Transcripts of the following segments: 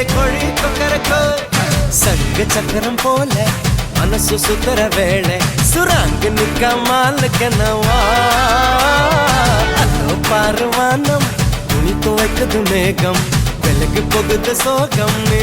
கவிதை கொழி கொக்கரக்கோ சங்க சக்கரம் போல மனசு சுத்தர வேளை. சுராங்க நிக்க மாலுக்கனவா அதோ பாருவானம் துணி துவைக்குது மேகம். விலகு போகுது சோகம் நீ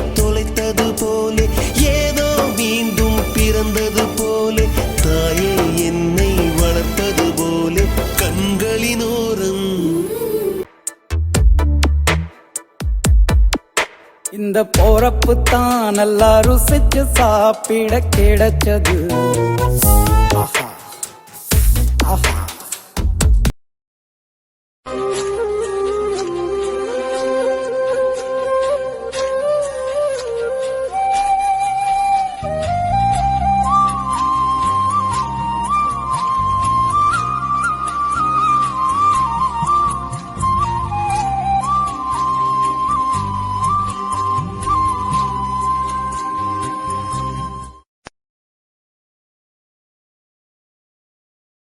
இந்த போறப்பு தான் நல்லா ருசிச்சு சாப்பிட கிடைச்சது. ஆஹா.